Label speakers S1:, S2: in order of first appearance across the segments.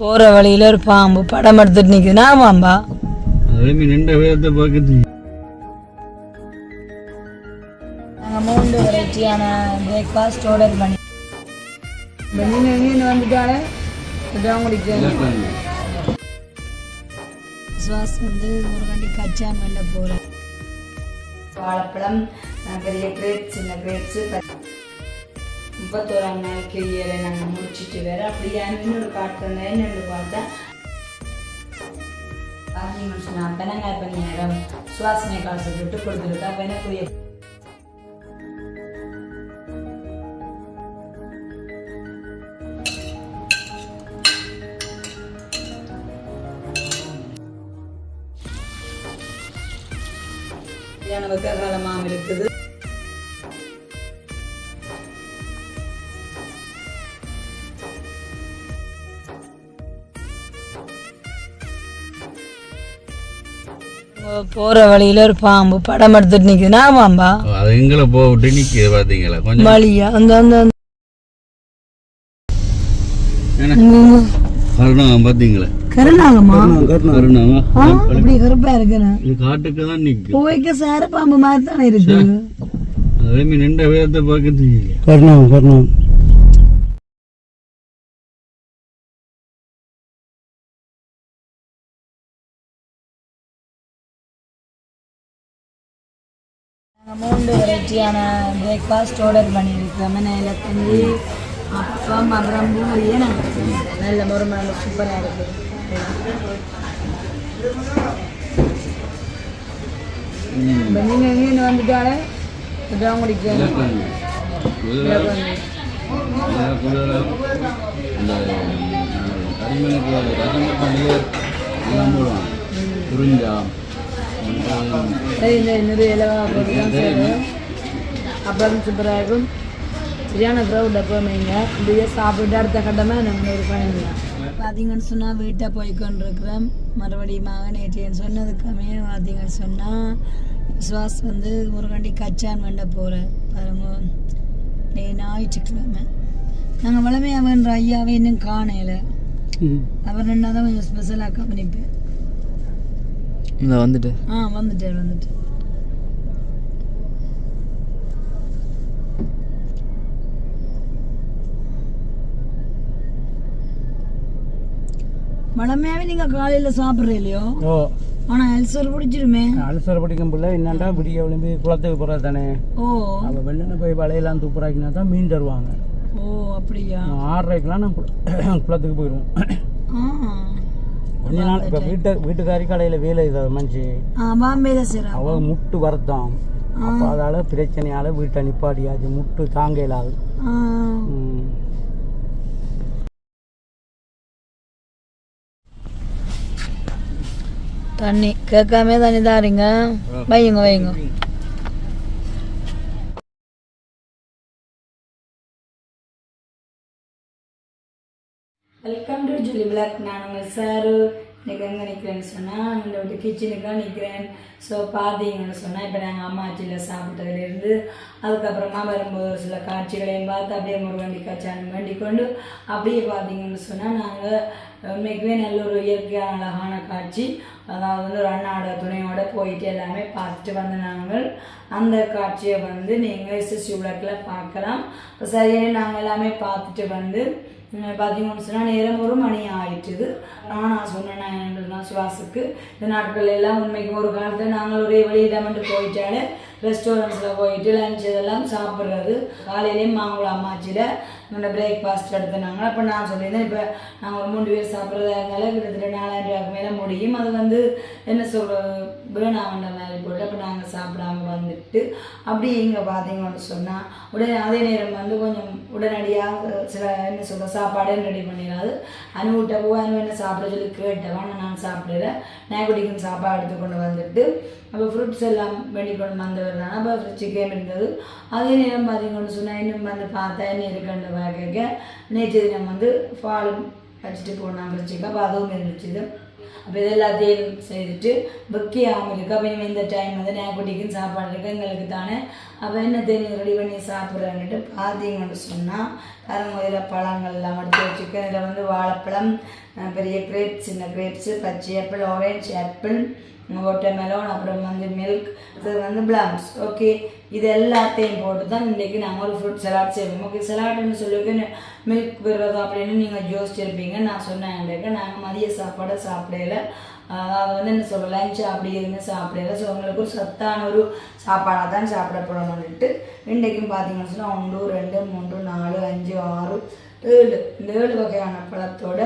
S1: போற வழியில ஒரு பாம்பு படம் எடுத்துட்டு நிக்குதுன்னா பாம்பா
S2: நின்ற வேதத்தை பார்க்குது
S1: நாங்கள் மூன்று வெரைட்டியான பிரேக்ஃபாஸ்ட் ஆர்டர் பண்ணி நீங்கள் எங்கேருந்து வந்துட்டாலே இதான் குடிக்கிறேன் சுவாஸ் வந்து முருகண்டி கச்சான் பண்ண போகிறேன் வாழைப்பழம் பெரிய கிரேப்ஸ் சின்ன கிரேப்ஸு முப்பத்தோராம் நாள் கிளியலை நாங்கள் முடிச்சிட்டு வேற அப்படியே இன்னொரு காட்டுறேன் என்னென்னு பார்த்தா பார்த்தீங்கன்னு சொன்னால் பெனங்காய் பணியாரம் சுவாசனை காசு விட்டு கொடுத்துருக்கா பெனக்குரிய எனக்குரிய கல்யாண வெக்க காலமாம் இருக்குது. போற வழியில ஒரு பாம்பு படம் எடுத்துட்டு நிக்குதுன்னா பாம்பா
S2: அது எங்களை போட்டு நிற்கிது பார்த்தீங்களா கொஞ்சம்
S1: வழியா அந்த அந்த
S2: கருணாகம் பார்த்தீங்களா
S1: கருணாகமா?
S2: கருணாகம்
S1: அப்படி கருப்பா இருக்குண்ணா.
S2: இது காட்டுக்கு தான் நிற்கும்
S1: போய்க்க சேர பாம்பு மாதிரி தானே இருக்கு.
S2: அதுலேயுமே நின்ற வேதத்தை பார்க்குது
S3: கருணாம் கருணாம்
S1: நாங்கள் வெரைட்டியான பிரேக்ஃபாஸ்ட் ஆர்டர் பண்ணியிருக்கோம் மேலே தண்ணி அப்பம் அப்புறம் பூரி நல்ல முறை நல்ல சூப்பராக இருக்குது இப்போ நீங்கள் எங்கேருந்து வந்துட்டாலே இதான் குடிக்கிறேன்
S2: புரிஞ்சா
S1: நிறைய இலவா போட்டு தான் செய்வோம் அப்புறம் சூப்பராக இருக்கும் சரியான க்ரௌட் எப்போவுமேங்க இப்படியே சாப்பிட்டு அடுத்த கட்டமாக நம்ம ஒரு பயணம் பார்த்தீங்கன்னு சொன்னால் வீட்டை போய் கொண்டிருக்கிறோம். மறுபடியும் நேற்று சொன்னதுக்குமே பார்த்தீங்கன்னு சொன்னால் சுவாஸ் வந்து ஒரு கண்டி கச்சான் வேண்ட போகிறேன் பாருங்க நீ ஞாயிற்றுக்கிழமை. நாங்கள் வளமையாக வேண்ட ஐயாவை இன்னும் காணையில் அவர் ரெண்டாவது தான் கொஞ்சம் ஸ்பெஷலாக கவனிப்பேன்.
S3: வந்துட்டு
S1: ஆ வந்துட்டேன் வந்துட்டேன். மழமையாவே நீங்க காலையில சாப்பிடுற இல்லையோ?
S3: ஓ.
S1: ஆனா அல்சர் பிடிச்சிருமே.
S3: அலசர படிக்கும் பிள்ளை. என்னண்டா விடிய விளம்பி குளத்துக்கு போகிறது தானே?
S1: ஓ.
S3: அவள் வெள்ளன போய் வலையெல்லாம் தூப்புறாக்கினா தான் மீன் தருவாங்க.
S1: ஓ அப்படியா?
S3: ஆறரைக்கெலாம் நான் குள- குளத்துக்கு போயிடுவோம் கொஞ்ச நாள் இப்போ வீட்டு வீட்டுக்காரி கடையில் வேலை இதை மனுச்சு
S1: ஆ பாம்பேல சரி
S3: அவள் முட்டு வருத்தான் அப்போ அதால் பிரச்சனையால் வீட்டை நிப்பாட்டியாச்சு. முட்டு தாங்க இயலாது
S1: தண்ணி. கேட்காம தண்ணி தாருங்க வையுங்க வையுங்க. வெல்கம் டு ஜூலி பிளாக் நான் உங்கள் சாரு. இன்றைக்கி எங்கே நிற்கிறேன்னு சொன்னால் இந்த விட்டு கிச்சனுக்காக நிற்கிறேன் ஸோ பார்த்தீங்கன்னு சொன்னால் இப்போ நாங்கள் அம்மா அம்மாச்சியில் சாப்பிட்டதுலேருந்து அதுக்கப்புறமா வரும்போது ஒரு சில காட்சிகளையும் பார்த்து அப்படியே முருகண்டி காய்ச்சான் வேண்டி கொண்டு அப்படியே பார்த்தீங்கன்னு சொன்னால் நாங்கள் உண்மைக்குமே நல்ல ஒரு இயற்கையான அழகான காட்சி. அதாவது வந்து ஒரு அண்ணாட துணையோட போயிட்டு எல்லாமே பார்த்துட்டு வந்து நாங்கள். அந்த காட்சியை வந்து நீங்கள் எஸ்எஸ்சி உலகில் பார்க்கலாம். இப்போ சரியாக நாங்கள் எல்லாமே பார்த்துட்டு வந்து பார்த்தீங்கன்னு சொன்னால் நேரம் ஒரு மணி ஆயிட்டுது. ஆனால் நான் சொன்னேன் நான் என்னன்னா சுவாசுக்கு இந்த நாட்கள் எல்லாம் உண்மைக்கு ஒரு காலத்தில் நாங்கள் ஒரே வெளியிடமென்று போயிட்டாலே ரெஸ்டாரண்ட்ஸில் போயிட்டு லஞ்ச் இதெல்லாம் சாப்பிட்றது. காலையிலேயும் மாங்குளம் அம்மாச்சியில் இந்த பிரேக்ஃபாஸ்ட் எடுத்துனாங்க. அப்போ நான் சொல்லியிருந்தேன் இப்போ நாங்கள் ஒரு மூணு பேர் சாப்பிட்றதா இருந்தாலும் கிட்டத்தட்ட நாலாயிரம் ரூபாய்க்கு மேலே முடியும். அது வந்து என்ன சொல்கிறது வேணாமன்ற மாதிரி போட்டு அப்போ நாங்கள் சாப்பிடாம வந்துட்டு அப்படி இங்கே பார்த்தீங்கன்னு சொன்னால் உடனே அதே நேரம் வந்து கொஞ்சம் உடனடியாக சில என்ன சொல்ற சாப்பாடே ரெடி பண்ணிடாது. அனுவிட்ட போய் அனு என்ன சாப்பிட சொல்லி கேட்டவன் ஆனால் நான் சாப்பிடல. நேகுடிக்கும் சாப்பாடு எடுத்து கொண்டு வந்துட்டு அப்போ ஃப்ரூட்ஸ் எல்லாம் வெடி கொண்டு வந்தவர் தானே. அப்போ சிக்கன் இருந்தது. அதே நேரம் பார்த்தீங்கன்னு சொன்னால் இன்னும் வந்து பார்த்தா என்ன இருக்குன்ற கேட்க நேற்று தினம் வந்து ஃபால் வச்சுட்டு போனான் ஃப்ரிட்ஜுக்கு அப்போ அதுவும் இருந்துச்சு. அப்போ இது எல்லாத்தையும் செய்துட்டு வெக்கையாமல் இருக்கு அப்போ இவன் இந்த டைம் வந்து நேக்குட்டிக்கும் சாப்பாடு இருக்கு எங்களுக்கு தானே. அப்போ என்ன தெரியும் ரெடி பண்ணி சாப்பிட்றான்ட்டு பார்த்தீங்கன்னு சொன்னால் பாருங்க இதில் பழங்கள்லாம் எடுத்து வச்சுருக்கேன் இதில் வந்து வாழைப்பழம் பெரிய கிரேப்ஸ் சின்ன கிரேப்ஸு பச்சை ஆப்பிள் ஆரஞ்சு ஆப்பிள் வாட்டர்மெலன் அப்புறம் வந்து மில்க் இது வந்து பிளாம்ஸ் ஓகே இது எல்லாத்தையும் போட்டு தான் இன்றைக்கி நாங்கள் ஒரு ஃப்ரூட் சலாட் செய்வோம். ஓகே சலாட்னு சொல்லிட்டு மில்க் விடுறது அப்படின்னு நீங்கள் யோசிச்சிருப்பீங்க. நான் சொன்னேன் எங்களுக்கு நாங்கள் மதிய சாப்பாடை சாப்பிடல. அதாவது வந்து என்ன சொல்ல லஞ்ச் அப்படி இருந்து சாப்பிடல. ஸோ உங்களுக்கு ஒரு சத்தான ஒரு சாப்பாடாக தான் சாப்பிட போகிறோம்னுட்டு இன்றைக்கும் பார்த்தீங்கன்னு சொன்னால் ஒன்று ரெண்டு மூன்று நாலு அஞ்சு ஆறு ஏழு. இந்த ஏழு வகையான பழத்தோட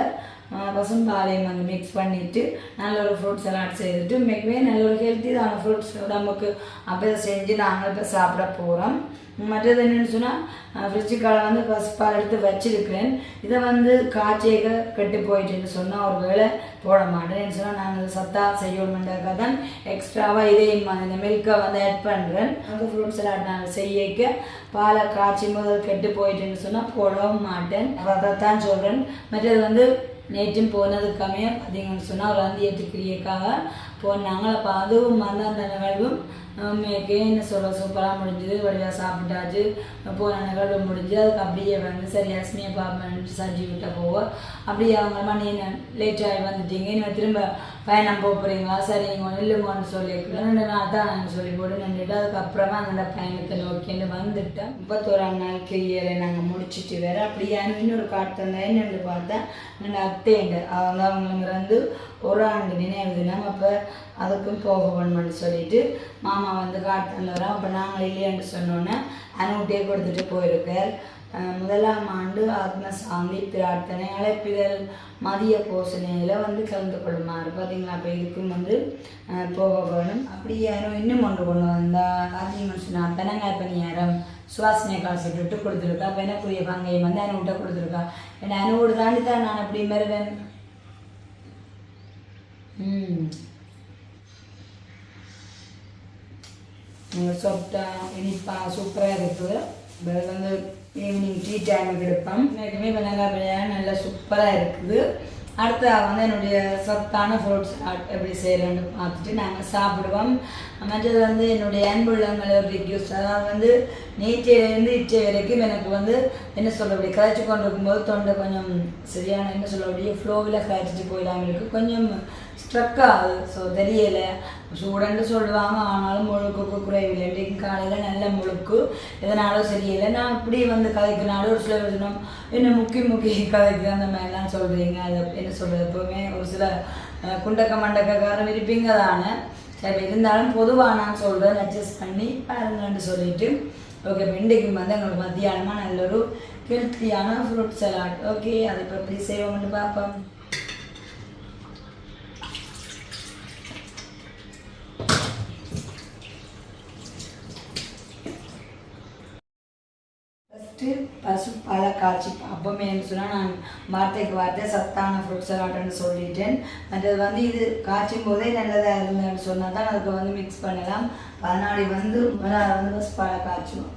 S1: பசும்பாலையும் வந்து மிக்ஸ் பண்ணிவிட்டு நல்ல ஒரு ஃப்ரூட்ஸ் எல்லாம் செய்துட்டு மிகவே நல்ல ஒரு ஹெல்த்தியான ஃப்ரூட்ஸ் உடம்புக்கு அப்போ செஞ்சு நாங்கள் இப்போ சாப்பிட போகிறோம் மற்றது என்னென்னு சொன்னால் ஃப்ரிட்ஜுக்கால வந்து பசுப்பால் எடுத்து வச்சிருக்கிறேன். இதை வந்து காய்ச்சியாக கெட்டு போயிட்டுன்னு சொன்னால் ஒரு வேளை போட மாட்டேன். சொன்னால் நாங்கள் சத்தா செய்யணுமென்றக்காக தான் எக்ஸ்ட்ராவாக இதையும் இந்த மில்கை வந்து ஆட் பண்ணுறேன் அந்த ஃப்ரூட்ஸ் எல்லாம் நான் செய்யக்க பாலை காய்ச்சி முதல் கெட்டு போயிட்டுன்னு சொன்னால் போடவும் மாட்டேன். அதை தான் சொல்கிறேன் மற்றது வந்து நேற்றும் போனதுக்காமே பார்த்தீங்கன்னு சொன்னால் ஒரு வந்து கிரியக்காக போனாங்க. அப்போ அதுவும் வந்து அந்த நிகழ்வும் மேக்கே என்ன சொல்ல சூப்பராக முடிஞ்சுது வழியாக சாப்பிட்டாச்சு. போன நிகழ்வு முடிஞ்சு அதுக்கு அப்படியே வந்து சரி அஸ்மியை பார்ப்பேன் சஜி விட்ட போவோம். அப்படியே அவங்க மணி லேட்டாகி வந்துட்டீங்க நீங்கள் திரும்ப பயணம் போக போகிறீங்களா சரி நீங்கள் நில்லுங்கன்னு சொல்லி ரெண்டு நாள் தான் நாங்கள் சொல்லி போட்டு நின்றுட்டு அதுக்கப்புறமா அந்த பயணத்தை நோக்கின்னு வந்துட்டேன் முப்பத்தோராம் நாள் கிரியலை நாங்கள் முடிச்சிட்டு வேற அப்படியே இன்னொரு காட்டு தந்தேன் என்னென்னு பார்த்தா ரெண்டு அத்தைண்டு அவங்க அவங்க வந்து ஒரு ஆண்டு நினைவு தினம் அப்போ அதுக்கும் போக வேணும்னு சொல்லிட்டு மாமா வந்து காட்டு தந்தவரோம் அப்போ நாங்கள் இல்லையான்னு சொன்னோன்னே அனுகிட்டே கொடுத்துட்டு போயிருக்கார். முதலாம் ஆண்டு ஆத்ம சாந்தி பிரார்த்தனை அழைப்பிதழ் மதிய போசனையில் வந்து கலந்து கொள்ளுமாறு பார்த்தீங்களா அப்போ இதுக்கும் வந்து போக வேணும். அப்படி யாரும் இன்னும் ஒன்று கொண்டு வந்தால் பார்த்தீங்கன்னு சொன்னால் பெனங்காய் பணியாரம் சுவாசனை காசு விட்டு கொடுத்துருக்கா. அப்போ எனக்குரிய பங்கையும் வந்து அனுவிட்ட கொடுத்துருக்கா? ஏன்னா அனுவோடு தாண்டி தான் நான் அப்படி மருவேன். ம். நீங்கள் சாப்பிட்டா இனிப்பா சூப்பராக இருக்குது. பிறகு வந்து ஈவினிங் டீ டைமுக்கு எடுப்போம் எனக்குமே வெங்காய பிரியாணி நல்லா சூப்பராக இருக்குது. அடுத்து வந்து என்னுடைய சத்தான ஃப்ரூட்ஸ் எப்படி செய்கிறேன்னு பார்த்துட்டு நாங்கள் சாப்பிடுவோம். மற்றது வந்து என்னுடைய அன்புள்ளங்களை ரிக்யூஸ் அதாவது வந்து நேற்றையிலேருந்து இச்சை வரைக்கும் எனக்கு வந்து என்ன சொல்ல அப்படி கரைச்சி கொண்டு இருக்கும்போது தொண்டை கொஞ்சம் சரியான என்ன சொல்ல அப்படியே ஃப்ளோவில் கரைச்சிட்டு போயிடாமல் இருக்குது கொஞ்சம் ஸ்ட்ரக் ஆகுது. ஸோ தெரியல. சூடன்னு சொல்லுவாங்க ஆனாலும் முழுக்குக்கு குறைவில்லை. இன்றைக்கு காலையில் நல்ல முழுக்கு. எதனாலும் சரியில்லை நான் இப்படி வந்து கதைக்கினாலும் ஒரு சில விதம் என்ன முக்கி முக்கி கதைக்கு அந்த மாதிரிலாம் சொல்கிறீங்க அது என்ன சொல்கிறது எப்போவுமே ஒரு சில குண்டக்க மண்டக்கக்காரன் இருப்பீங்க தானே. சரி இருந்தாலும் பொதுவாக நான் சொல்கிறேன் அட்ஜஸ்ட் பண்ணி பாருங்கன்னு சொல்லிட்டு. ஓகே இன்றைக்கு வந்து எங்களுக்கு மத்தியானமாக நல்ல ஒரு ஹெல்த்தியான ஃப்ரூட் சலாட் ஓகே அதை இப்போ எப்படி செய்வோம்னு பார்ப்போம். ஃபஸ்ட்டு பசுப்பாலை காய்ச்சி அப்பமே சொன்னால் நான் வார்த்தைக்கு வார்த்தை சத்தான ஃப்ரூட் சலாட்னு சொல்லிட்டேன். மற்றது வந்து இது காய்ச்சும் போதே நல்லதாக இருந்தேன்னு சொன்னால் தான் அதுக்கு வந்து மிக்ஸ் பண்ணலாம். பதினாடி வந்து முதல்ல வந்து பசுப்பாலை காய்ச்சுவோம்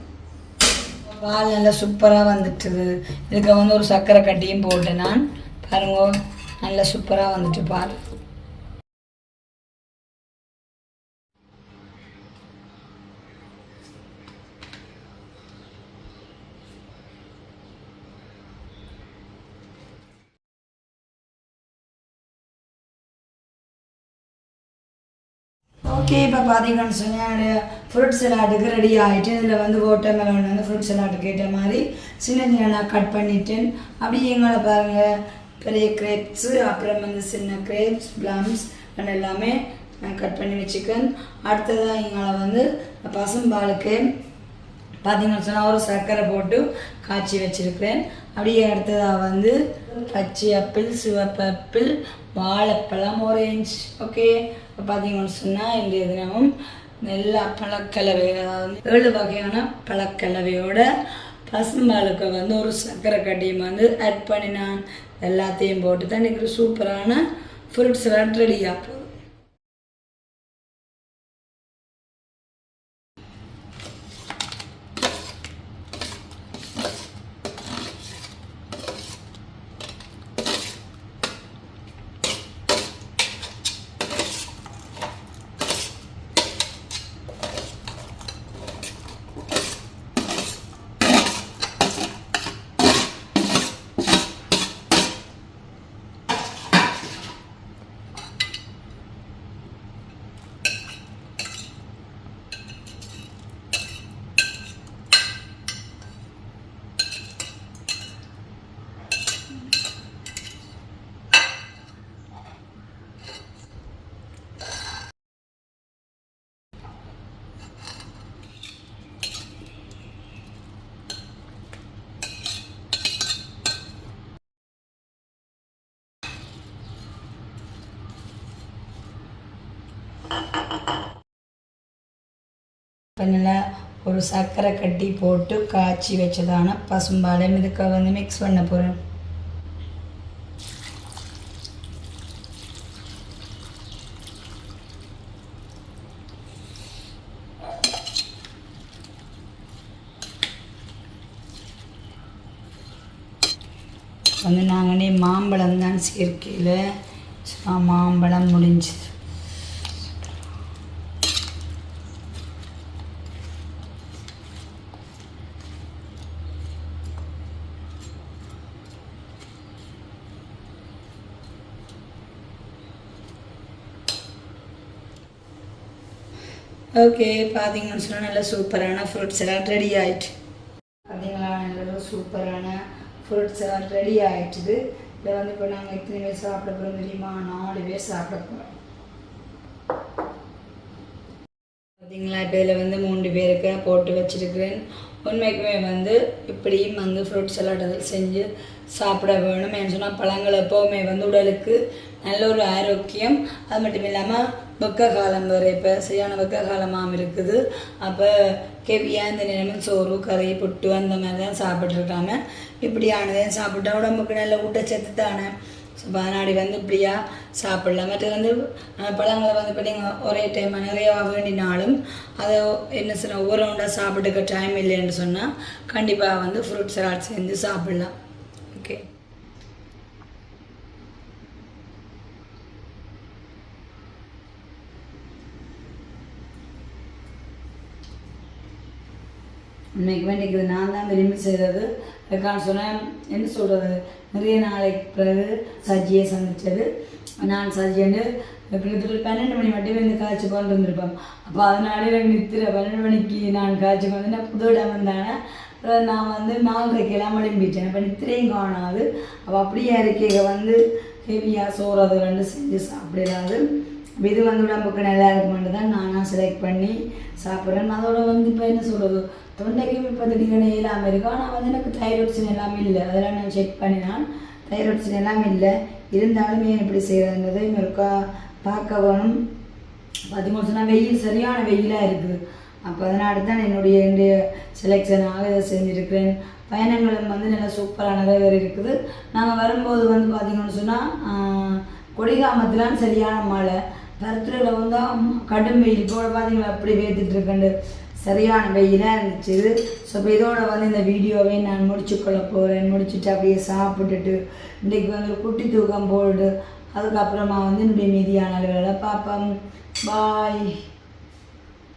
S1: பால் நல்லா சூப்பராக வந்துட்டுது. இதுக்கு வந்து ஒரு சர்க்கரை கட்டியும் போட்டேன் நான். பாருங்க நல்லா சூப்பராக வந்துட்டு பால். ஓகே இப்போ பார்த்தீங்கன்னு சொன்னால் ஃப்ரூட் சலாட்டுக்கு ரெடி ஆகிட்டு இதில் வந்து வாட்டர்மெலன் வந்து ஃப்ரூட் சலாட்டுக்கு ஏற்ற மாதிரி சின்ன சின்ன நான் கட் பண்ணிட்டேன். அப்படியே எங்களை பாருங்கள் பெரிய கிரேப்ஸு அப்புறம் வந்து சின்ன கிரேப்ஸ் ப்ளம்ஸ் எல்லாமே கட் பண்ணி வச்சுக்கேன். அடுத்ததாக எங்களை வந்து பசும்பாலுக்கு பார்த்தீங்கன்னு சொன்னால் ஒரு சர்க்கரை போட்டு காய்ச்சி வச்சுருக்கிறேன். அப்படியே அடுத்ததாக வந்து பச்சை ஆப்பிள் சிவப்பு ஆப்பிள் வாழைப்பழம் ஆரேஞ்ச் ஓகே இப்போ பார்த்தீங்கன்னு சொன்னால் இன்றைய தினமும் எல்லா பழக்கலவை அதாவது ஏழு வகையான பழக்கலவையோட பசும்பாலுக்கு வந்து ஒரு சர்க்கரை கட்டியும் வந்து ஆட் பண்ணி நான் எல்லாத்தையும் போட்டு தான் இன்றைக்கி ஒரு சூப்பரான ஃப்ரூட்ஸ் ரெடி ஆப்போம் பண்ணில் ஒரு சர்க்கரை கட்டி போட்டு காய்ச்சி வச்சதான பசும்பாலையும் இதுக்கு வந்து மிக்ஸ் பண்ண போகிறேன் வந்து நாங்களே மாம்பழம் தான் சேர்க்கையில். மாம்பழம் முடிஞ்சுது. ஓகே பார்த்தீங்கன்னு சொன்னால் நல்ல சூப்பரான ஃப்ரூட்ஸ் எல்லாம் ரெடி ஆயிட்டு. பார்த்தீங்களா நல்ல சூப்பரான ஃப்ரூட்ஸ் எல்லாம் ரெடி ஆகிட்டுது இதை வந்து இப்போ நாங்கள் எத்தனை பேர் சாப்பிட போகிறோம் தெரியுமா? நாலு பேர் சாப்பிட போகிறோம் பார்த்தீங்களா இப்போ இதில் வந்து மூன்று பேருக்கு போட்டு வச்சிருக்கிறேன். உண்மைக்குமே வந்து இப்படியும் வந்து ஃப்ரூட் எல்லாம் செஞ்சு சாப்பிட வேணும். ஏன்னு சொன்னால் பழங்கள் எப்போவுமே வந்து உடலுக்கு நல்ல ஒரு ஆரோக்கியம். அது மட்டும் இல்லாமல் வெக்க காலம் வேறு இப்போ சரியான வெக்க காலமாகவும் இருக்குது. அப்போ கெவியாக இந்த நிலமும் சோறு கறி புட்டு அந்த மாதிரி தான் சாப்பிட்ருக்காம இப்படியானதே சாப்பிட்டா உடம்புக்கு நல்ல ஊட்டச்சத்து தானே. ஸோ பதினாடி வந்து இப்படியா சாப்பிடலாம். மற்ற வந்து பழங்களை வந்து இப்போ நீங்கள் ஒரே டைம் நிறையா வேண்டினாலும் அதை என்ன சொன்ன ஒவ்வொரு ரவுண்டாக சாப்பிட்டுக்க டைம் இல்லைன்னு சொன்னால் கண்டிப்பாக வந்து ஃப்ரூட் சலாட் செஞ்சு சாப்பிட்லாம் ஓகே இன்னைக்கு வேண்டிக்கு நான் தான் விரும்பி செய்தது. அதுக்கான சொன்னேன். என்ன சொல்கிறது நிறைய நாளைக்கு பிறகு சஜ்ஜியை சந்தித்தது. நான் சஜ்ஜின்னு கிட்டத்தட்ட பன்னெண்டு மணி மட்டுமே இந்த காய்ச்சி கொண்டு வந்திருப்பேன் அப்போ அதனால எனக்கு நித்திர. பன்னெண்டு மணிக்கு நான் காய்ச்சி கொண்டு வந்து புது இடம் வந்தானே அப்புறம் நான் வந்து நாலரைக்கு எல்லாம் எழும்பிட்டேன். அப்போ நித்திரையும் காணாது. அப்போ அப்படியே இருக்கைக வந்து ஹெவியாக சோறு அது ரெண்டு செஞ்சு சாப்பிடாது இது வந்து உடம்புக்கு நல்லா இருக்குமென்று தான் நானாக செலக்ட் பண்ணி சாப்பிட்றேன். அதோட வந்து இப்போ என்ன சொல்கிறது தொண்டைக்கும் இப்போ திடீர்னு இல்லாமல் இருக்கும் ஆனால் வந்து எனக்கு தைராய்ட்ஸின் எல்லாமே இல்லை. அதெல்லாம் நான் செக் பண்ணினான். தைராய்ட்ஸின் எல்லாமே இல்லை. இருந்தாலும் ஏன் இப்படி செய்கிறதுன்றது இருக்கா பார்க்க வேணும். பார்த்தீங்கன்னு சொன்னால் வெயில் சரியான வெயிலாக இருக்குது அப்போ அதனால தான் என்னுடைய என்னுடைய செலெக்ஷனாக இதை செஞ்சுருக்கிறேன். பயணங்களும் வந்து நல்லா சூப்பரானதாக வேறு இருக்குது. நாங்கள் வரும்போது வந்து பார்த்திங்கன்னு சொன்னால் கொடிகாமத்துலாம் சரியான மழை. பருத்துறையில் வந்து கடும் வெயில். இப்போ பார்த்தீங்களா அப்படி வேத்துட்டு சரியான வெயிலாக இருந்துச்சு ஸோ இப்போ இதோட வந்து இந்த வீடியோவை நான் முடிச்சுக்கொள்ள போகிறேன் முடிச்சுட்டு அப்படியே சாப்பிட்டுட்டு இன்றைக்கு வந்து குட்டி தூக்கம் போட்டு அதுக்கப்புறமா வந்து என்னுடைய மீதியான வேலை பார்ப்போம். பாய்